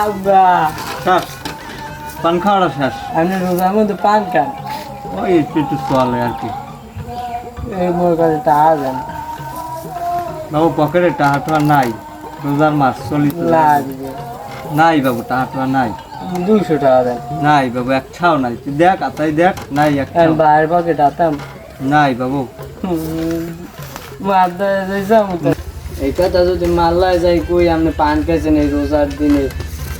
আব্বা। শেষ। পান খাওয়াটা শেষ। আপনি রোজার মধ্যে পান খান ওই একটু একটু চলে আর কি। এই মোর কাছে টাকা দেন। বাবু পকেটে টাকা টাকা নাই। রোজার মাস চলিত লাগবে নাই বাবু টাকা টাকা নাই। দুইশো টাকা দেন। নাই বাবু এক ছাও নাই। তুই দেখ আতাই দেখ নাই এক। বাইরের পকেট আতাম। নাই বাবু। এই কথা যদি মাল্লায় যাই কই আপনি পান খাইছেন এই রোজার দিনে।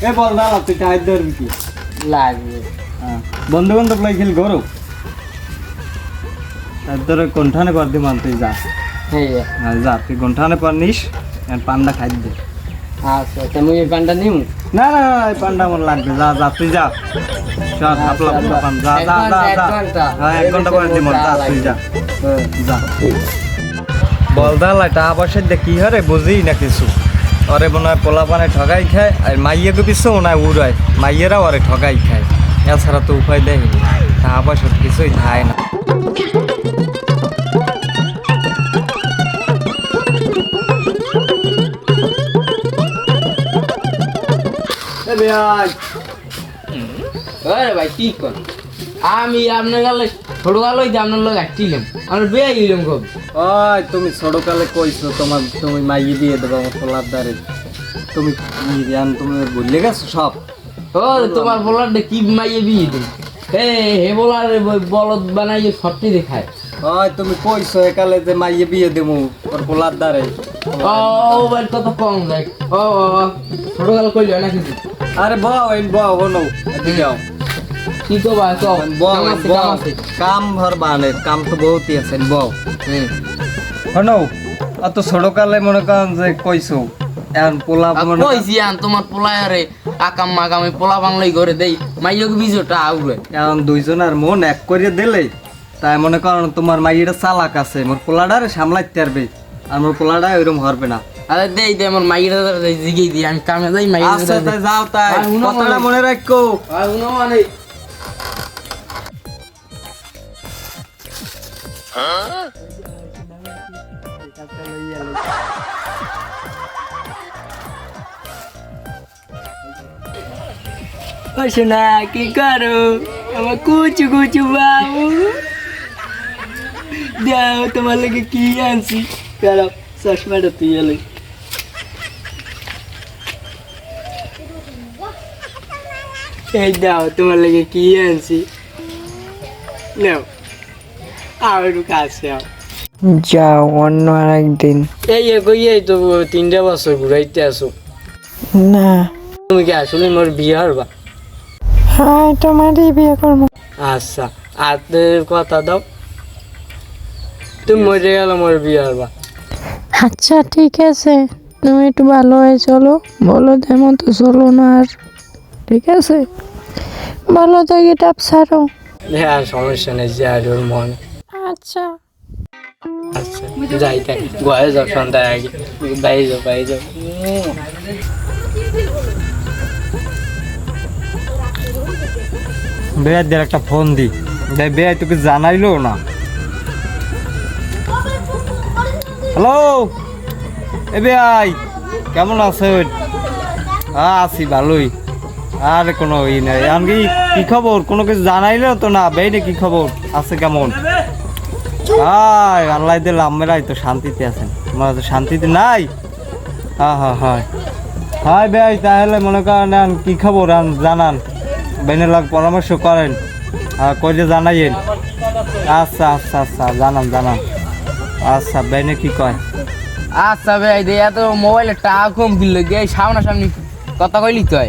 এ বল দাঁড়া তুই ধরবি কি লাগবে। বন্ধু বান্ধব লাই খেল গরো। তার ধরে কোনঠানে পার দি মান তুই যা। হ্যাঁ। যা তুই কোনঠানে পার নিস পান্ডা খাই দে। আচ্ছা এই নিম? না না এই পান্ডা আমার লাগবে। যা যা তুই যা। চল হাপলা হাপলা পান যা এক যা যা ঘণ্টা, যা। ঘণ্টা। হ্যাঁ এক ঘণ্টা পরে দিব। যা তুই যা। যা। বল দালাই টাকা পয়সা দিয়ে কি হরে বুঝি না কিছু? ওরে মনে হয় পোলা পানে ঠগাই খায় আর মাইয়াকে পিছু মনে হয় উড়ায় মাইয়েরা ওরে ঠগাই খায়। এছাড়া তো উপায় দেয় টাকা পয়সা তো কিছুই খায় না। ভাই কি কর? আমি আপনার গালে ছোট গালই যে আপনার লোক আসছিলাম আমার বিয়ে গেলাম খুব ওই তুমি ছোটকালে কইছো তোমার তুমি মাইয়ে দিয়ে দেবো আমার পোলার দ্বারে। তুমি কি জান তুমি ভুলে গেছো সব? ও তোমার বলারটা কি মাইয়ে বিয়ে দিন হে হে বলার বলদ বানাইয়ে সত্যি দেখায়। ওই তুমি কইছো একালে যে মাইয়ে বিয়ে দেবো ওর পোলার দ্বারে। ও ওবার কত কম দেখ ও ও, ও, ছোট গাল কইল না কিছু আরে এই বউ হনো এদিকে কি বউ কাম বউ কাম ভর বানে কাম তো বহুতই আছে বউ। হনো অত মনে করেন যে কইছো এখন পোলা মনে কইছি আন তোমার পোলায়ারে আকাম মাকামে পোলা বাংলাই করে দেই মাইয়ক বিজোটা আউরে এখন দুইজনের মন এক করে দিলে তাই মনে করেন তোমার মাইয়েটা চালাক আছে মোর পোলাডারে সামলাইতে পারবে আর মোর পোলাডা ওইরকম হরবে না। আরে দেই দে আমার মাইয়ের জিগেই দি আমি কামে যাই মাইয়ের আচ্ছা তাই যাও তাই। কথাটা মানে- মনে রাখো। আর উনো মানে? সোনা কি করো? আমার কুচু কুচু বাবু। দাও তোমার লাগে কি আনছি? দাঁড়াও চশমাটা তুই এলে এই দাও, তোমার লাগে কি আনছি? নাও। আর একটু কাছে যাও অন্য আর একদিন এই এগোই এই তো তিনটা বছর ঘুরাইতে আসো। না। তুমি কি আসলে মোর বিয়ে হরবা হ্যাঁ তোমারই বিয়ে করব। আচ্ছা হাতের কথা দাও। তুমি মরে গেল মোর বিয়ে হরবা আচ্ছা ঠিক আছে। তুমি একটু ভালো হয়ে চলো। বলো তেমন তো চলো না আর। ঠিক আছে? ভালো থেকে টাপ ছাড়ো। হ্যাঁ সমস্যা নেই যে আর ওর মন। আচ্ছা। আচ্ছা যাই তাই গয়ে যাও সন্ধ্যায় আগে। বাইরে যাও বাইরে যাও। বেয়াদের একটা ফোন দি। দেখ বেয়াই তোকে জানাইলো না? হ্যালো? এ বেয়াই কেমন আছেন? হ্যাঁ আছি ভালোই। আর কোনো ই নাই। এমনকি কি খবর? কোনো কিছু জানাইলো তো না? বেইনে কি খবর? আছে কেমন? হাই আল্লাহ দিল আমেরাই তো শান্তিতে আছেন। তোমরা তো শান্তিতে নাই? হ্যাঁ হ্যাঁ হয়। হাই বেয়াই তাহলে মনে করেন কি খবর? জানান। বেনের লাগ পরামর্শ করেন। আর কইলে জানাইয়েন? আচ্ছা আচ্ছা আচ্ছা জানান জানান। আচ্ছা বেনে কি কয়? আচ্ছা ভাই দে এত মোবাইলে টাকা কম কিনলো গে সামনাসামনি কথা কইলি তুই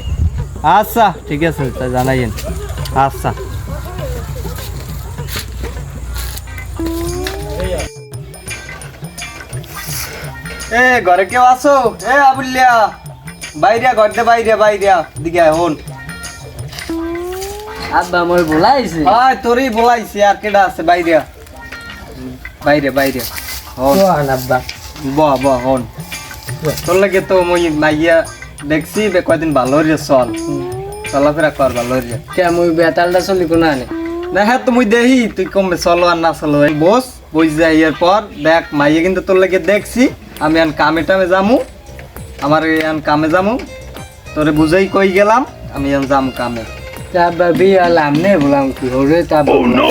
আচ্ছা ঠিক আছে তা জানাইয়েন। আচ্ছা। এ ঘরে কেউ আছো? এ আবুল্লিয়া বাইরে ঘরতে বাইরে বাইরে। দিকে হন। আব্বা মোর বলাইছে। আয় তোরই বলাইছি আর কেডা আছে? বাইরে। বাইরে বাইরে। হন। আব্বা। ব ব হন। তোর লাগে তো মই মাইয়া দেখছি বে কয়দিন ভালো রে চল। চলাফেরা কর ভালো রে কে মুই বেতালটা চলি কোনা আনে? না হ্যাঁ তো মুই দেখি তুই কমবে চলো আর না চলো। বস বই যাই এর পর। দেখ মাইয়া কিন্তু তোর লাগে দেখছি। আমি আন কামে টামে যামু আমার আন কামে যামু। তোরে বুঝাই কই গেলাম আমি এখন যাম কামে। বিয়ে হলাম নে বললাম কি হরে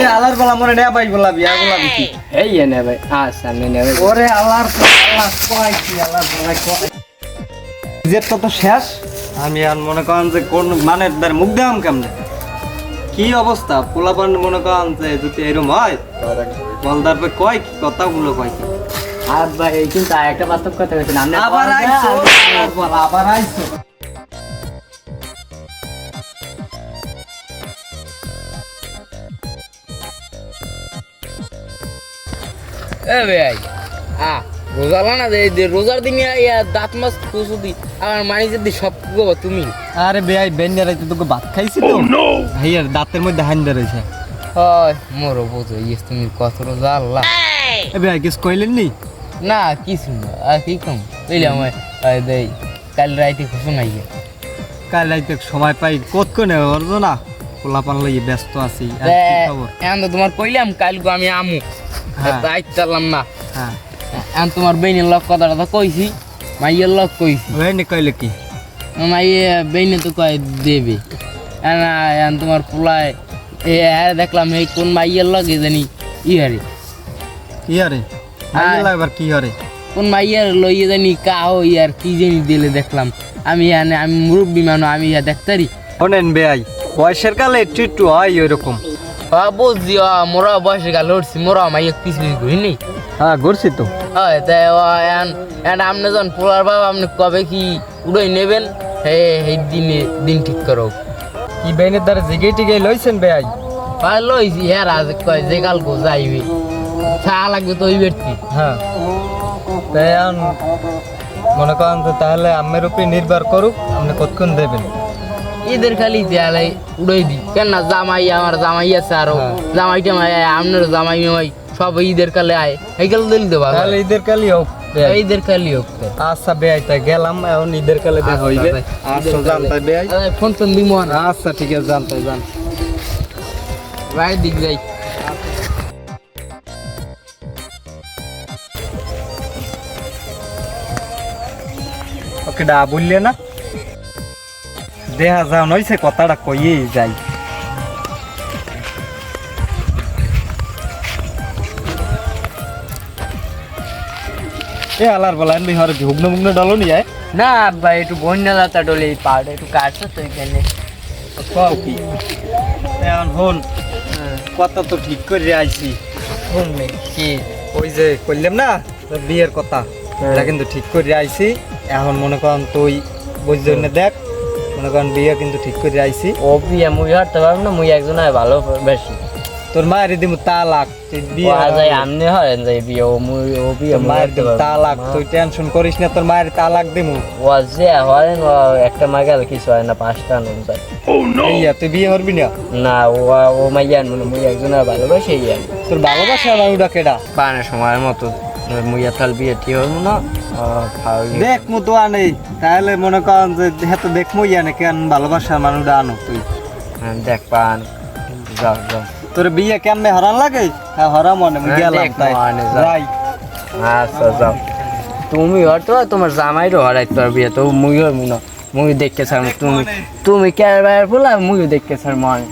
এ আলার বলা মনে নেয়া পাই বলা বিয়া বলা কি? এই এনে ভাই আমি নেবে ওরে আল্লাহর আল্লাহ কয় কি আল্লাহ বলা কয়। নিজের তো তো শেষ আমি আর মনে করেন যে কোন মানে মুখ দেখাম কেমনে? কি অবস্থা? পোলাপান মনে করেন যে যদি এরম হয় বল তারপরে কয় কি কথাগুলো কয় কি? আর ভাই এই কিন্তু একটা বাস্তব কথা বলছেন আপনি আবার আইছো? আবার আইছো? এ ভাই আ রোজালা না রোজার দিন ইয়া দাঁত মাছ কুসু দি আর মানি যদি সব গো তুমি। আরে বেয়াই বেন্ডার আইতে তোকে ভাত খাইছি তো। ভাইয়ার দাঁতের মধ্যে হাইন্দা রয়েছে। হয় মোরও বুঝো ইস তুমি কত রোজা আল্লাহ। কিছু কইলেন নি না কিছু না। আর কি কম? বুঝলে আমার দেই কাল রাইতে খুশু নাই কাল রাইতে সময় পাই কত কোনে না ব্যস্ত আছি এখন তোমার কইলাম কাল গো আমি আমু। হ্যাঁ। তাই চাললাম না। হ্যাঁ। এখন তোমার বেইনের লক কথাটা তো কইছি মাইয়ের লক কইছি। ওই কইলে কি? মাইয়ে বেইনে তো কয় দেবে। এখন তোমার পোলায় এ দেখলাম এই কোন মাইয়ের লগে জানি ই হারে। কি আরে? হ্যাঁ। এবার কি হরে কোন মাইয়ার লইয়ে জানি কাহো ইয়ার কি জানি দিলে দেখলাম। আমি এনে আমি মুরব্বী মানুষ আমি ইয়া দেখতারি। শোনেন বয়সের কালে একটু একটু হয় ওইরকম। হ্যাঁ মোরা উঠছি মোরা মাইয়া পিছ হ্যাঁ ঘুরছি তো। হয় তাই ও এখন এখন আপনি যখন পোলার বাবা আপনি কবে কি উড়াই নেবেন? হে সেই দিনে দিন ঠিক করো। কি বেনের দ্বারা জিগে টিগে লইছেন বেয়াই? আর লইছি হ্যাঁ রাজ কয় যে গো যাইবে। চা লাগবে তো ওই ব্যক্তি। হ্যাঁ। তাই এখন মনে করেন তো তাহলে আমের উপরে নির্ভর করুক আপনি কতক্ষণ দেবেন? ঈদের খালি দেয়ালে উড়াই দিই। কেন না জামাই আমার জামাই আছে আরও। হ্যাঁ। জামাই টামাই আপনার জামাই মামাই সব ঈদের কালে আয়। এই কালে দিল দেবা তাহলে ঈদের কালি হোক। ঈদের কালি হোক। আচ্ছা বেয়াই তাই গেলাম এখন ঈদের কালে দেখা আচ্ছা, হইবে। আচ্ছা ঈদের জান তাই বেয়াই। ফোন ফোন দিমো আচ্ছা ঠিক আছে জান তাই জান রায় দিক যাই ওকে ডা বললে না। দেখা যাও নইছে কথাটা কইয়েই যাই। এ আলার বলা এমনি হরে ভুগ্ন মুগ্ন ডালো নি যায় না ভাই একটু বন্যা দাতা ডলে এই পাউডার একটু কাটছো তো এখানে কি? এখন হন কথা তো ঠিক করে আইছি। শুনবে কি? ওই যে কইলাম না বিয়ের কথা। হ্যাঁ। এটা কিন্তু ঠিক করে আইছি। এখন মনে করেন তুই বুঝলি না দেখ মনে করেন বিয়ে কিন্তু ঠিক করে আইছি। ও বিয়ে মুই হারতে পারব না মুই একজন হয় ভালো বেশি। তোর মায়ের দিমু তালাক তুই বিয়ে ও আমনে হয় যাই বিয়ে ও মুই ও বিয়ে মায়ের না। তালাক তুই টেনশন করিস না তোর মায়ের তালাক দিমু। ও যে হয় না একটা মা গেল কিছু হয় না পাঁচটা নুন যায়। এইয়া তুই বিয়ে করবি না? না ও ও মাইয়ান মানে মুই একজন হয় ভালোবাসে ইয়ান তোর ভালোবাসা আর মানুষটা কেডা? পানে সময় মতো। মুই থাল বিয়ে ঠিক হইব না দেখ মু তো আনে তাহলে মনে করেন যে হেতো দেখমু ইয়া কেন ভালোবাসার মানুষটা আনো তুই? দেখ পান যাও যাও। তোর বিয়ে কেমনে হরান লাগে? হ্যাঁ হরাম মনে হ্যাঁ, গেলাম দেখ তাই। যাই। আচ্ছা যাও। তুমি হয়তো তোমার জামাইরও হরাই তোর বিয়ে তো মুই হইব না। মুই দেখতে চাই তুমি তুমি ক্যারবার ফুলা মুইও দেখতে চাই মনে